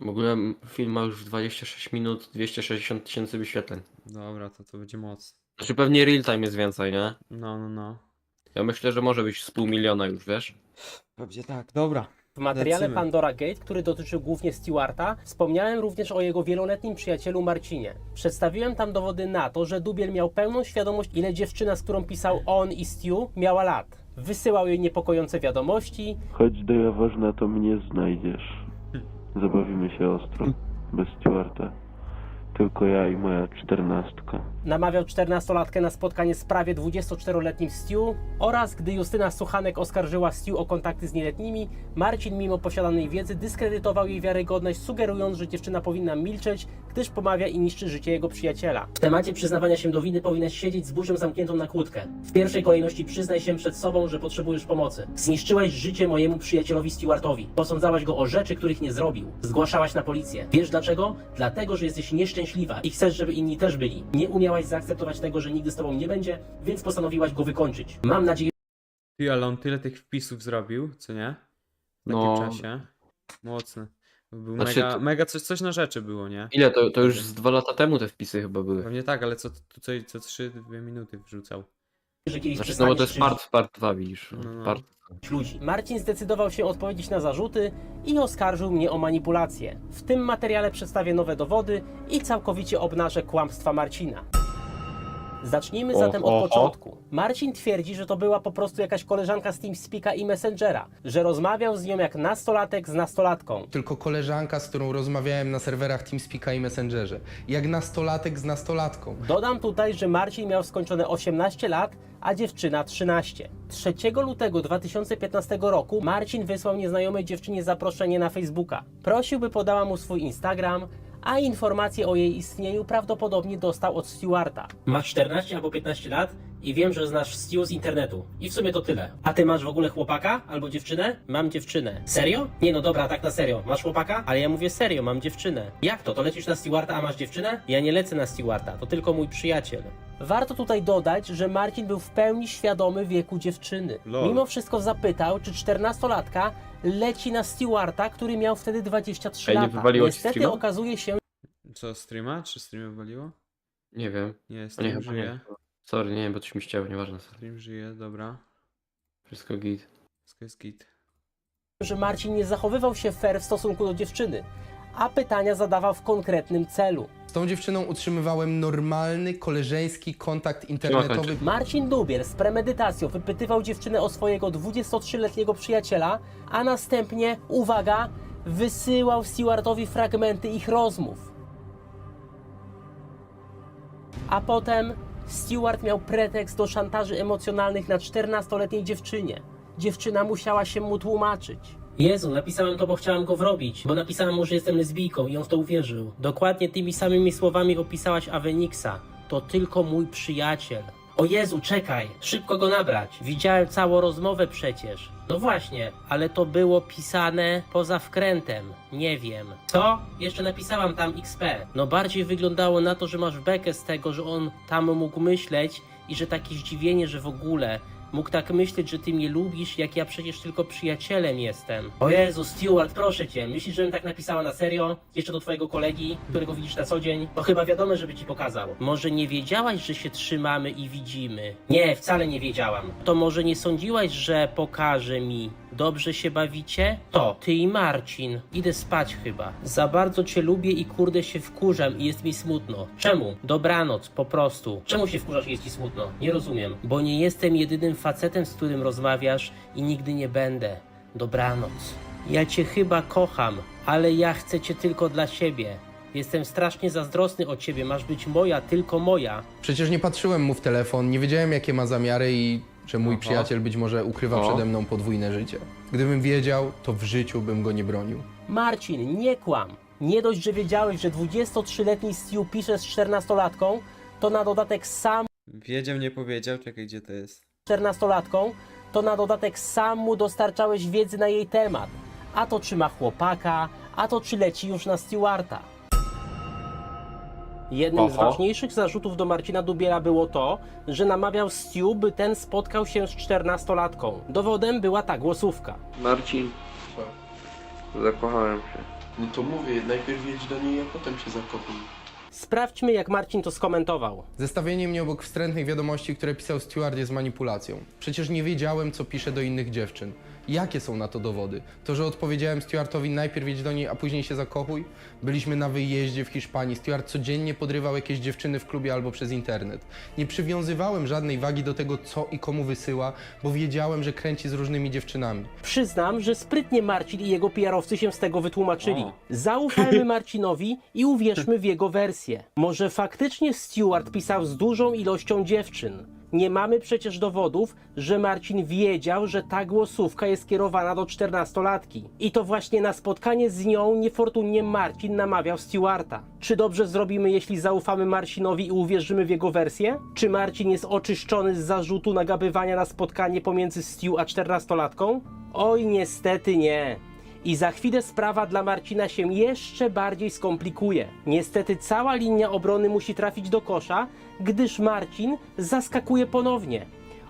W ogóle film ma już 26 minut, 260 tysięcy wyświetleń. Dobra, to to będzie mocne. Znaczy pewnie real time jest więcej, nie? No, no, no. Ja myślę, że może być z pół miliona już, wiesz? Pewnie tak, dobra. W materiale Lecimy. Pandora Gate, który dotyczył głównie Stewarta, wspomniałem również o jego wieloletnim przyjacielu Marcinie. Przedstawiłem tam dowody na to, że Dubiel miał pełną świadomość, ile dziewczyna, z którą pisał on i Stu, miała lat. Wysyłał jej niepokojące wiadomości, Chodź do Jaworzna, to mnie znajdziesz. Zabawimy się ostro. Bez Stewarta. Tylko ja i moja czternastka. namawiał 14-latkę na spotkanie z prawie 24-letnim Stu oraz gdy Justyna Suchanek oskarżyła Stu o kontakty z nieletnimi, Marcin mimo posiadanej wiedzy dyskredytował jej wiarygodność, sugerując, że dziewczyna powinna milczeć, gdyż pomawia i niszczy życie jego przyjaciela. W temacie przyznawania się do winy powinnaś siedzieć z buzią zamkniętą na kłódkę. W pierwszej kolejności przyznaj się przed sobą, że potrzebujesz pomocy. Zniszczyłaś życie mojemu przyjacielowi Stewartowi. Posądzałaś go o rzeczy, których nie zrobił. Zgłaszałaś na policję. Wiesz dlaczego? Dlatego, że jesteś nieszczęśliwa i chcesz, żeby inni też byli. Nie umiałaś zaakceptować tego, że nigdy z tobą nie będzie, więc postanowiłaś go wykończyć. Mam nadzieję, Ty, ale on tyle tych wpisów zrobił, co nie? W takim No. czasie. Mocne. Był Znaczy, mega, to- mega coś, coś na rzeczy było, nie? Ile? To, to już z dwa lata temu te wpisy chyba były. Pewnie tak, ale co, co, co, co 3-2 minuty wrzucał. że kiedyś Znaczy, no bo to jest part, part 2, widzisz. No, no. Part. krzywdzić ludzi. Marcin zdecydował się odpowiedzieć na zarzuty i oskarżył mnie o manipulację. W tym materiale przedstawię nowe dowody i całkowicie obnażę kłamstwa Marcina. Zacznijmy zatem od początku. Marcin twierdzi, że to była po prostu jakaś koleżanka z TeamSpeaka i Messengera, że rozmawiał z nią jak nastolatek z nastolatką. tylko koleżanka, z którą rozmawiałem na serwerach TeamSpeaka i Messengerze. Jak nastolatek z nastolatką. Dodam tutaj, że Marcin miał skończone 18 lat, a dziewczyna 13. 3 lutego 2015 roku Marcin wysłał nieznajomej dziewczynie zaproszenie na Facebooka. Prosił, by podała mu swój Instagram, a informacje o jej istnieniu prawdopodobnie dostał od Stewarta. Masz 14 albo 15 lat i wiem, że znasz Stu z internetu. I w sumie to tyle. A ty masz w ogóle chłopaka albo dziewczynę? Mam dziewczynę. Serio? Nie no dobra, tak na serio. Masz chłopaka? Ale ja mówię serio, mam dziewczynę. Jak to? To lecisz na Stewarta, a masz dziewczynę? Ja nie lecę na Stewarta, to tylko mój przyjaciel. Warto tutaj dodać, że Marcin był w pełni świadomy wieku dziewczyny. Lol. Mimo wszystko zapytał, czy 14-latka leci na Stewarta, który miał wtedy 23 Ej, nie lata. wywaliło ci Niestety streama? okazuje się, Co, streama? Czy stream wywaliło? Nie wiem. Nie, O nie, stream chyba żyje. nie. Sorry, nie wiem, bo coś mi ścięło, nieważne. Stream żyje, dobra. Wszystko git. Wszystko jest git. że Marcin nie zachowywał się fair w stosunku do dziewczyny, a pytania zadawał w konkretnym celu. Z tą dziewczyną utrzymywałem normalny, koleżeński kontakt internetowy. Marcin Dubiel z premedytacją wypytywał dziewczynę o swojego 23-letniego przyjaciela, a następnie, uwaga, wysyłał Stewartowi fragmenty ich rozmów. A potem Stewart miał pretekst do szantaży emocjonalnych na 14-letniej dziewczynie. Dziewczyna musiała się mu tłumaczyć. Jezu, napisałem to, bo chciałam go wrobić, bo napisałem mu, że jestem lesbijką i on w to uwierzył. Dokładnie tymi samymi słowami opisałaś Avenixa. To tylko mój przyjaciel. O Jezu, czekaj, szybko go nabrać. Widziałem całą rozmowę przecież. No właśnie, ale to było pisane poza wkrętem. Nie wiem. Co? Jeszcze napisałam tam XP. No bardziej wyglądało na to, że masz bekę z tego, że on tam mógł myśleć i że takie zdziwienie, że w ogóle mógł tak myśleć, że ty mnie lubisz, jak ja przecież tylko przyjacielem jestem. O Jezu, Stewart, proszę cię, myślisz, żebym tak napisała na serio? Jeszcze do twojego kolegi, którego widzisz na co dzień? To chyba wiadomo, żeby ci pokazał. Może nie wiedziałaś, że się trzymamy i widzimy? Nie, wcale nie wiedziałam. To może nie sądziłaś, że pokaże mi? Dobrze się bawicie? To, ty i Marcin. Idę spać chyba. Za bardzo cię lubię i kurde się wkurzam i jest mi smutno. Czemu? Dobranoc, po prostu. Czemu się wkurzasz i jest ci smutno? Nie rozumiem. Bo nie jestem jedynym facetem, z którym rozmawiasz i nigdy nie będę. Dobranoc. Ja cię chyba kocham, ale ja chcę cię tylko dla siebie. Jestem strasznie zazdrosny o ciebie, masz być moja, tylko moja. Przecież nie patrzyłem mu w telefon, nie wiedziałem jakie ma zamiary i że mój Aha. przyjaciel być może ukrywa O. przede mną podwójne życie. Gdybym wiedział, to w życiu bym go nie bronił. Marcin, nie kłam. Nie dość, że wiedziałeś, że 23-letni Stu pisze z 14-latką, to na dodatek sam Wiedział, nie powiedział, czekaj, gdzie to jest. 14-latką, to na dodatek sam mu dostarczałeś wiedzy na jej temat. A to czy ma chłopaka, a to czy leci już na Stewarta. Jednym z Oho. ważniejszych zarzutów do Marcina Dubiela było to, że namawiał Stu, by ten spotkał się z 14-latką. Dowodem była ta głosówka. Marcin. Zakochałem się. No to mówię, najpierw jedź do niej, a potem się zakopuj. Sprawdźmy, jak Marcin to skomentował. Zestawienie mnie obok wstrętnych wiadomości, które pisał Stewart jest manipulacją. Przecież nie wiedziałem, co pisze do innych dziewczyn. Jakie są na to dowody? To, że odpowiedziałem Stewartowi najpierw jedź do niej, a później się zakochuj? Byliśmy na wyjeździe w Hiszpanii. Stewart codziennie podrywał jakieś dziewczyny w klubie albo przez internet. Nie przywiązywałem żadnej wagi do tego, co i komu wysyła, bo wiedziałem, że kręci z różnymi dziewczynami. Przyznam, że sprytnie Marcin i jego PR-owcy się z tego wytłumaczyli. O. Zaufajmy Marcinowi i uwierzmy w jego wersję. Może faktycznie Stewart pisał z dużą ilością dziewczyn. Nie mamy przecież dowodów, że Marcin wiedział, że ta głosówka jest kierowana do czternastolatki. I to właśnie na spotkanie z nią niefortunnie Marcin namawiał Stewarta. Czy dobrze zrobimy, jeśli zaufamy Marcinowi i uwierzymy w jego wersję? Czy Marcin jest oczyszczony z zarzutu nagabywania na spotkanie pomiędzy Stu a czternastolatką? Oj, niestety nie. I za chwilę sprawa dla Marcina się jeszcze bardziej skomplikuje. Niestety cała linia obrony musi trafić do kosza, gdyż Marcin zaskakuje ponownie.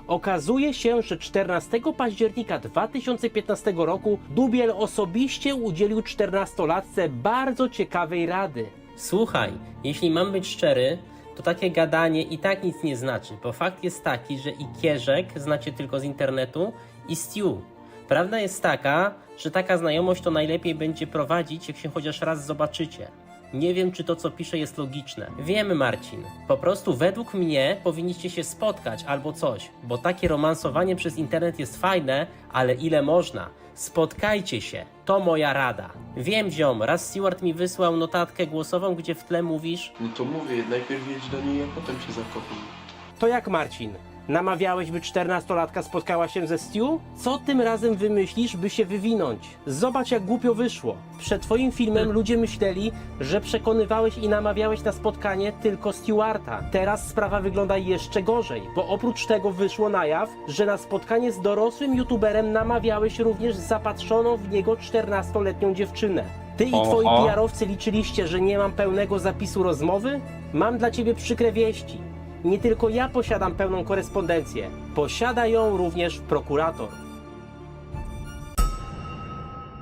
Okazuje się, że 14 października 2015 roku Dubiel osobiście udzielił 14-latce bardzo ciekawej rady. Słuchaj, jeśli mam być szczery, to takie gadanie i tak nic nie znaczy, bo fakt jest taki, że i Kierzek znacie tylko z internetu i Stew. Prawda jest taka, że taka znajomość to najlepiej będzie prowadzić, jak się chociaż raz zobaczycie. Nie wiem, czy to, co piszę, jest logiczne. Wiemy, Marcin. Po prostu według mnie powinniście się spotkać albo coś, bo takie romansowanie przez internet jest fajne, ale ile można. Spotkajcie się. To moja rada. Wiem, ziom, raz Stewart mi wysłał notatkę głosową, gdzie w tle mówisz No to mówię, najpierw jedź do niej, a potem się zakopuj. To jak Marcin? Namawiałeś, by czternastolatka spotkała się ze Stu? Co tym razem wymyślisz, by się wywinąć? Zobacz, jak głupio wyszło. Przed twoim filmem ludzie myśleli, że przekonywałeś i namawiałeś na spotkanie tylko Stewarta. Teraz sprawa wygląda jeszcze gorzej, bo oprócz tego wyszło na jaw, że na spotkanie z dorosłym youtuberem namawiałeś również zapatrzoną w niego 14-letnią dziewczynę. Ty i twoi Oho. PR-owcy liczyliście, że nie mam pełnego zapisu rozmowy? Mam dla ciebie przykre wieści. Nie tylko ja posiadam pełną korespondencję, posiada ją również prokurator.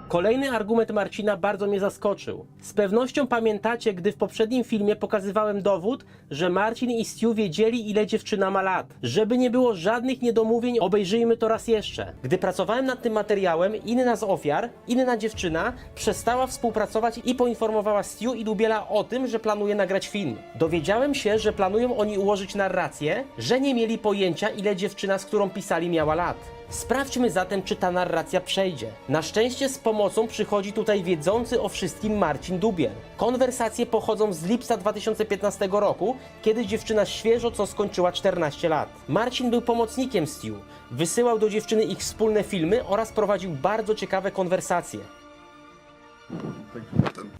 Kolejny argument Marcina bardzo mnie zaskoczył. Z pewnością pamiętacie, gdy w poprzednim filmie pokazywałem dowód, że Marcin i Stu wiedzieli, ile dziewczyna ma lat. Żeby nie było żadnych niedomówień, obejrzyjmy to raz jeszcze. Gdy pracowałem nad tym materiałem, inna z ofiar, inna dziewczyna, przestała współpracować i poinformowała Stu i Dubiela o tym, że planuje nagrać film. Dowiedziałem się, że planują oni ułożyć narrację, że nie mieli pojęcia, ile dziewczyna, z którą pisali, miała lat. Sprawdźmy zatem, czy ta narracja przejdzie. Na szczęście z pomocą przychodzi tutaj wiedzący o wszystkim Marcin Dubiel. Konwersacje pochodzą z lipca 2015 roku, kiedy dziewczyna świeżo co skończyła 14 lat. Marcin był pomocnikiem Stu, wysyłał do dziewczyny ich wspólne filmy oraz prowadził bardzo ciekawe konwersacje.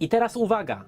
I teraz uwaga.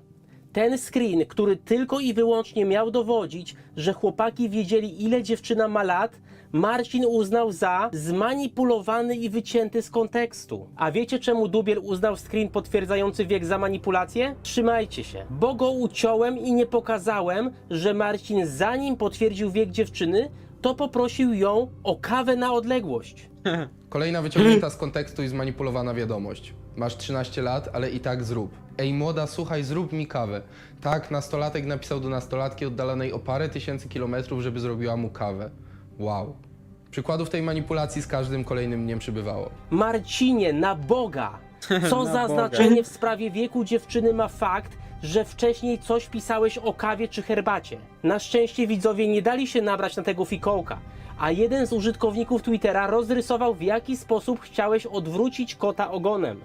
Ten screen, który tylko i wyłącznie miał dowodzić, że chłopaki wiedzieli, ile dziewczyna ma lat, Marcin uznał za zmanipulowany i wycięty z kontekstu. A wiecie czemu Dubiel uznał screen potwierdzający wiek za manipulację? Trzymajcie się, bo go uciąłem i nie pokazałem, że Marcin zanim potwierdził wiek dziewczyny, to poprosił ją o kawę na odległość. Kolejna wyciągnięta z kontekstu i zmanipulowana wiadomość. Masz 13 lat, ale i tak zrób. Ej młoda, słuchaj, zrób mi kawę. Tak, nastolatek napisał do nastolatki oddalonej o parę tysięcy kilometrów, żeby zrobiła mu kawę. Wow. Przykładów tej manipulacji z każdym kolejnym dniem przybywało. Marcinie, na Boga! Co Na za Boga. znaczenie w sprawie wieku dziewczyny ma fakt, że wcześniej coś pisałeś o kawie czy herbacie? Na szczęście widzowie nie dali się nabrać na tego fikołka, a jeden z użytkowników Twittera rozrysował w jaki sposób chciałeś odwrócić kota ogonem.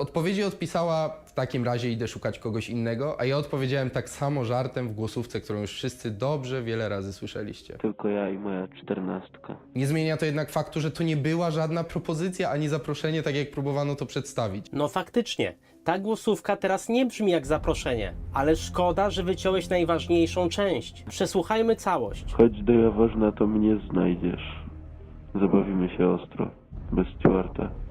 W odpowiedzi odpisała, w takim razie idę szukać kogoś innego, a ja odpowiedziałem tak samo żartem w głosówce, którą już wszyscy dobrze wiele razy słyszeliście. Tylko ja i moja czternastka. Nie zmienia to jednak faktu, że to nie była żadna propozycja ani zaproszenie, tak jak próbowano to przedstawić. No faktycznie, ta głosówka teraz nie brzmi jak zaproszenie, ale szkoda, że wyciąłeś najważniejszą część. Przesłuchajmy całość. Chodź do Jaworzna, to mnie znajdziesz. Zabawimy się ostro. Bez Stewarta.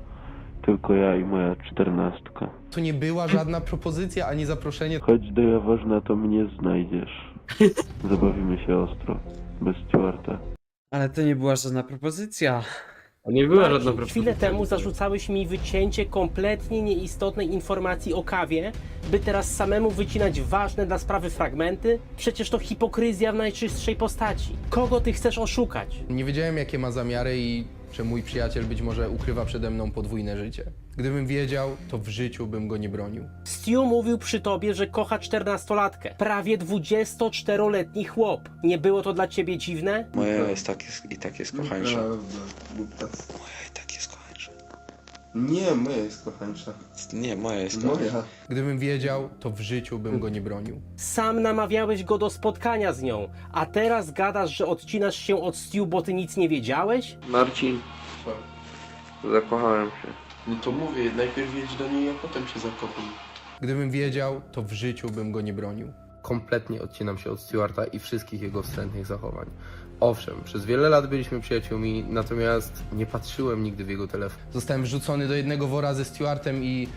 Tylko ja i moja czternastka. To nie była żadna propozycja ani zaproszenie. Chodź do Jaworzna, to mnie znajdziesz. Zabawimy się ostro. Bez Stewarta. Ale to nie była żadna propozycja. To nie była żadna Chwilę propozycja. temu zarzucałeś mi wycięcie kompletnie nieistotnej informacji o kawie, by teraz samemu wycinać ważne dla sprawy fragmenty? Przecież to hipokryzja w najczystszej postaci. Kogo ty chcesz oszukać? Nie wiedziałem, jakie ma zamiary i że mój przyjaciel być może ukrywa przede mną podwójne życie. Gdybym wiedział, to w życiu bym go nie bronił. Stu mówił przy tobie, że kocha czternastolatkę. Prawie 24-letni chłop. Nie było to dla ciebie dziwne? Moja jest tak jest, i tak jest kochańsza. Moja Nie, moja jest kochańsza. Nie, moja jest kochańsza. Moja. Gdybym wiedział, to w życiu bym go nie bronił. Sam namawiałeś go do spotkania z nią, a teraz gadasz, że odcinasz się od Stu, bo ty nic nie wiedziałeś? Marcin, Co? zakochałem się. No to mówię, najpierw jedź do niej, a potem się zakochuj. Gdybym wiedział, to w życiu bym go nie bronił. Kompletnie odcinam się od Stuarta i wszystkich jego wstrętnych zachowań. Owszem, przez wiele lat byliśmy przyjaciółmi, natomiast nie patrzyłem nigdy w jego telefon. Zostałem wrzucony do jednego wora ze Stuartem i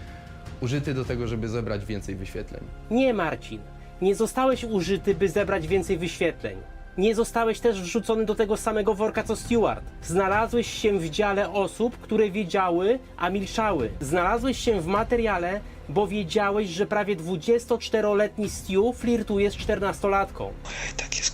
użyty do tego, żeby zebrać więcej wyświetleń. Nie, Marcin. Nie zostałeś użyty, by zebrać więcej wyświetleń. Nie zostałeś też wrzucony do tego samego worka co Stewart. Znalazłeś się w dziale osób, które wiedziały, a milczały. Znalazłeś się w materiale, bo wiedziałeś, że prawie 24-letni Stu flirtuje z 14-latką. Moja i tak jest.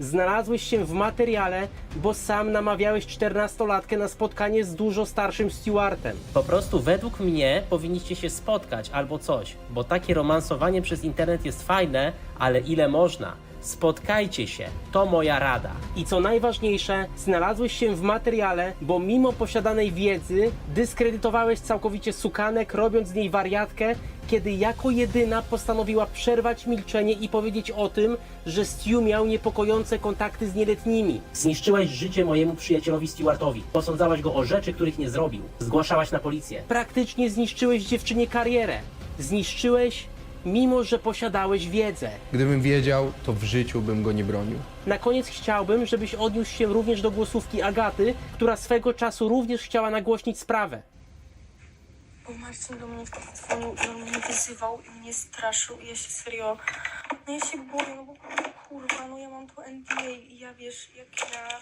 Znalazłeś się w materiale, bo sam namawiałeś 14-latkę na spotkanie z dużo starszym Stewartem. Po prostu według mnie powinniście się spotkać albo coś, bo takie romansowanie przez internet jest fajne, ale ile można. Spotkajcie się, to moja rada. I co najważniejsze, znalazłeś się w materiale, bo mimo posiadanej wiedzy dyskredytowałeś całkowicie sukanek, robiąc z niej wariatkę, kiedy jako jedyna postanowiła przerwać milczenie i powiedzieć o tym, że Stu miał niepokojące kontakty z nieletnimi. Zniszczyłaś życie mojemu przyjacielowi Stewartowi. Posądzałaś go o rzeczy, których nie zrobił. Zgłaszałaś na policję. Praktycznie zniszczyłeś dziewczynie karierę. Zniszczyłeś, mimo że posiadałeś wiedzę. Gdybym wiedział, to w życiu bym go nie bronił. Na koniec chciałbym, żebyś odniósł się również do głosówki Agaty, która swego czasu również chciała nagłośnić sprawę. Bo Marcin do mnie wtedy dzwonił i on mnie wyzywał i mnie straszył i ja się serio... No ja się boję, no bo kurwa, no ja mam tu NDA i ja wiesz, jak ja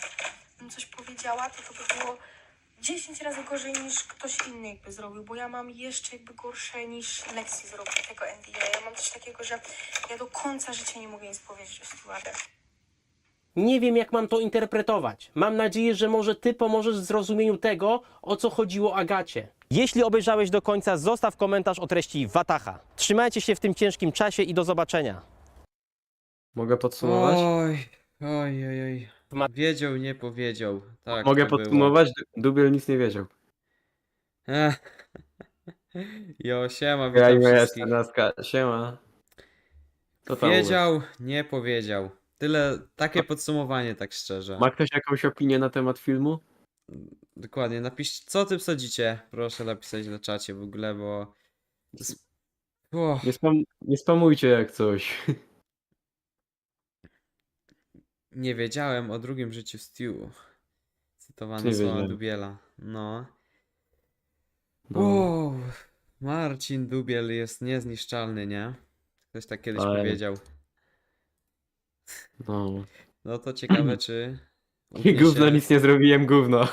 bym coś powiedziała, to to by było 10 razy gorzej niż ktoś inny jakby zrobił, bo ja mam jeszcze jakby gorsze niż Lexi zrobił tego NDA. Ja mam coś takiego, że ja do końca życia nie mogę nic powiedzieć o Stewardzie. Nie wiem, jak mam to interpretować. Mam nadzieję, że może ty pomożesz w zrozumieniu tego, o co chodziło Agacie. Jeśli obejrzałeś do końca, zostaw komentarz o treści Watacha. Trzymajcie się w tym ciężkim czasie i do zobaczenia. Mogę podsumować? Oj, oj, oj, oj. Ma- Wiedział, nie powiedział. Tak, Mogę to było. podsumować? Dubiel nic nie wiedział. Ech. Jo, siema, Ja witam i moja wszystkich. 14. Siema. Co tam u was? Wiedział, nie powiedział. Tyle, takie podsumowanie, tak szczerze. Ma ktoś jakąś opinię na temat filmu? Dokładnie, napisz, co ty wsadzicie? Proszę napisać na czacie w ogóle, bo... O, Nie, spam, nie spamujcie jak coś. nie wiedziałem o drugim życiu Stew. Cytowane Nie słowa wiedziałem. Dubiela. No. No, Wow, Marcin Dubiel jest niezniszczalny, nie? Ktoś tak kiedyś Ale- powiedział. No. No to ciekawe, czy. I gówno się- nic nie zrobiłem, gówno.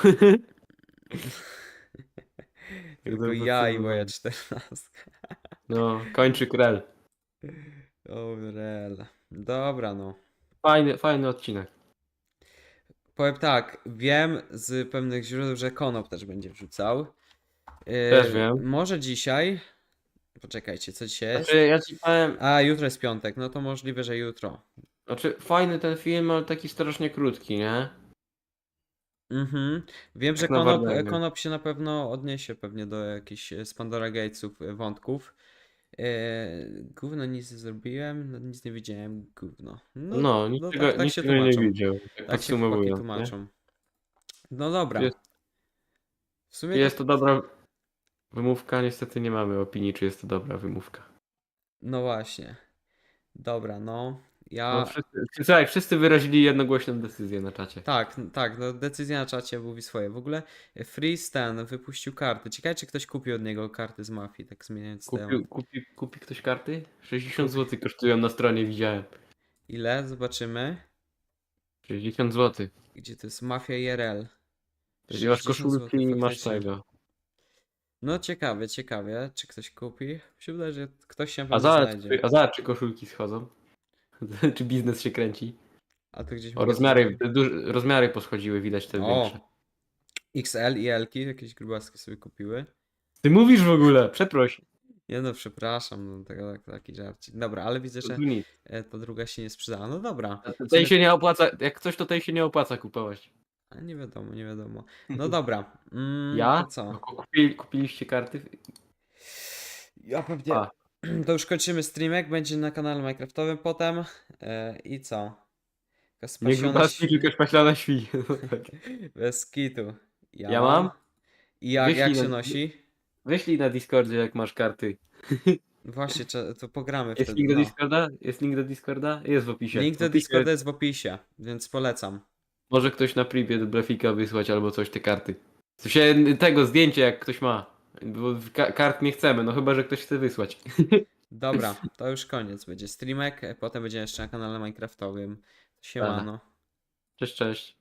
Tylko ja i moja czternastka. No, kończy krel. O, rel. Dobra, no. Fajny, fajny odcinek. Powiem tak, wiem z pewnych źródeł, że Konop też będzie wrzucał. Yy, Też wiem. Może dzisiaj. Poczekajcie, co dzisiaj jest? Znaczy, ja ci powiem, A, jutro jest piątek, no to możliwe, że jutro. Znaczy fajny ten film, ale taki strasznie krótki, nie? Mhm. Wiem, że Tak na Konop. Konop się na pewno odniesie pewnie do jakichś e, z Pandora Gatesów e, wątków. Yy, gówno nic nie zrobiłem, no, nic nie widziałem, gówno. No, No, no niczego, tak, tak się niczego nie tłumaczą. widział. Tak, Tak się chłopaki podsumowując, nie? tłumaczą. No dobra. Jest- W sumie Jest tak- to dobra wymówka, niestety nie mamy opinii, czy jest to dobra wymówka. No właśnie. Dobra, no. Ja. No, wszyscy, słuchaj, wszyscy wyrazili jednogłośną decyzję na czacie. Tak, tak, no decyzja na czacie mówi swoje. W ogóle e, Freeze ten wypuścił karty. Ciekawe, czy ktoś kupił od niego karty z mafii, tak zmieniając temat. Kupi, kupi, kupi ktoś karty? 60 zł kosztują na stronie, widziałem. Ile? Zobaczymy. 60 zł. Gdzie to jest Mafia IRL? Jeżeli masz 60 złotych koszulki, masz tego. No ciekawe, ciekawie, czy ktoś kupi? Mi się wydaje, że ktoś się A zobacz, znajdzie. a zobacz, czy koszulki schodzą. czy biznes się kręci. A to gdzieś O, mogę rozmiary, duż, rozmiary poschodziły, widać te O! większe. XL i L-ki, jakieś grubaski sobie kupiły. Ty mówisz w ogóle, przeproś. Nie no, przepraszam, no, tego, tak, taki żarcik. Dobra, ale widzę, To że tu nic. e, ta druga się nie sprzedała. No dobra. Tej się nie opłaca, jak coś to tej się nie opłaca kupować. A nie wiadomo, nie wiadomo. No dobra. Mm, Ja? To co? Kupili, kupiliście karty? Ja pewnie. A. To już kończymy streamek, będzie na kanale Minecraftowym potem. E, I co? Taka Nie spasiona świ- tylko świń. Bez kitu. Ja, Ja mam? I jak, Wyślij jak się na- nosi? Wyślij na Discordzie, jak masz karty. Właśnie, cze- to pogramy Jest wtedy. link do no. Discorda? Jest link do Discorda? Jest w opisie. Link W do opisie Discorda jest w opisie, więc polecam. Może ktoś na privie do Blefika wysłać albo coś te karty. W sensie tego zdjęcie jak ktoś ma. Bo ka- kart nie chcemy, no chyba, że ktoś chce wysłać. Dobra, to już koniec. Będzie streamek, potem będzie jeszcze na kanale Minecraftowym. Siemano. Cześć, cześć.